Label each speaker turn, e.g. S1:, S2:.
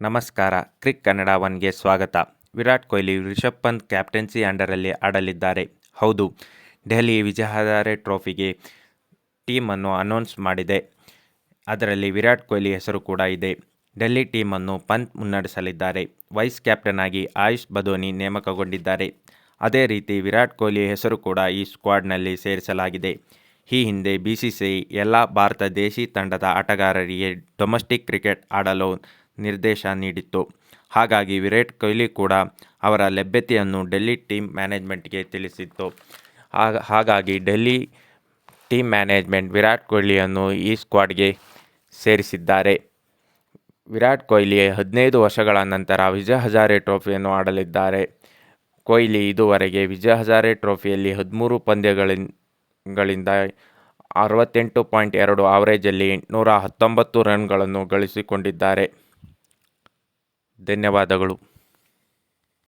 S1: ನಮಸ್ಕಾರ, ಕ್ರಿಕ್ ಕನ್ನಡ ಒನ್ಗೆ ಸ್ವಾಗತ. ವಿರಾಟ್ ಕೊಹ್ಲಿ, ರಿಷಬ್ ಪಂತ್ ಕ್ಯಾಪ್ಟೆನ್ಸಿ ಅಂಡರಲ್ಲಿ ಆಡಲಿದ್ದಾರೆ. ಹೌದು, ದೆಹಲಿ ವಿಜಯ ಹಜಾರೆ ಟ್ರೋಫಿಗೆ ಟೀಮನ್ನು ಅನೌನ್ಸ್ ಮಾಡಿದೆ. ಅದರಲ್ಲಿ ವಿರಾಟ್ ಕೊಹ್ಲಿ ಹೆಸರು ಕೂಡ ಇದೆ. ಡೆಲ್ಲಿ ಟೀಮನ್ನು ಪಂತ್ ಮುನ್ನಡೆಸಲಿದ್ದಾರೆ. ವೈಸ್ ಕ್ಯಾಪ್ಟನ್ ಆಗಿ ಆಯುಷ್ ಬದೋನಿ ನೇಮಕಗೊಂಡಿದ್ದಾರೆ. ಅದೇ ರೀತಿ ವಿರಾಟ್ ಕೊಹ್ಲಿ ಹೆಸರು ಕೂಡ ಈ ಸ್ಕ್ವಾಡ್ನಲ್ಲಿ ಸೇರಿಸಲಾಗಿದೆ. ಈ ಹಿಂದೆ ಬಿ ಸಿ ಸಿ ಎಲ್ಲ ಭಾರತ ದೇಶಿ ತಂಡದ ಆಟಗಾರರಿಗೆ ಡೊಮೆಸ್ಟಿಕ್ ಕ್ರಿಕೆಟ್ ಆಡಲು ನಿರ್ದೇಶ ನೀಡಿತ್ತು. ಹಾಗಾಗಿ ವಿರಾಟ್ ಕೊಹ್ಲಿ ಕೂಡ ಅವರ ಲಭ್ಯತೆಯನ್ನು ಡೆಲ್ಲಿ ಟೀಮ್ ಮ್ಯಾನೇಜ್ಮೆಂಟ್ಗೆ ತಿಳಿಸಿತ್ತು. ಹಾಗ- ಹಾಗಾಗಿ ಡೆಲ್ಲಿ ಟೀಮ್ ಮ್ಯಾನೇಜ್ಮೆಂಟ್ ವಿರಾಟ್ ಕೊಹ್ಲಿಯನ್ನು ಈ ಸ್ಕ್ವಾಡ್ಗೆ ಸೇರಿಸಿದ್ದಾರೆ. ವಿರಾಟ್ ಕೊಹ್ಲಿ ಹದಿನೈದು ವರ್ಷಗಳ ನಂತರ ವಿಜಯ್ ಹಜಾರೆ ಟ್ರೋಫಿಯನ್ನು ಆಡಲಿದ್ದಾರೆ. ಕೊಹ್ಲಿ ಇದುವರೆಗೆ ವಿಜಯ್ ಹಜಾರೆ ಟ್ರೋಫಿಯಲ್ಲಿ ಹದಿಮೂರು ಪಂದ್ಯಗಳಿಂದ ಗಳಿಂದ ಅರವತ್ತೆಂಟು ಪಾಯಿಂಟ್ ಎರಡು ಆವರೇಜಲ್ಲಿ ಎಂಟುನೂರ ಹತ್ತೊಂಬತ್ತು ರನ್ಗಳನ್ನು ಗಳಿಸಿಕೊಂಡಿದ್ದಾರೆ. ಧನ್ಯವಾದಗಳು.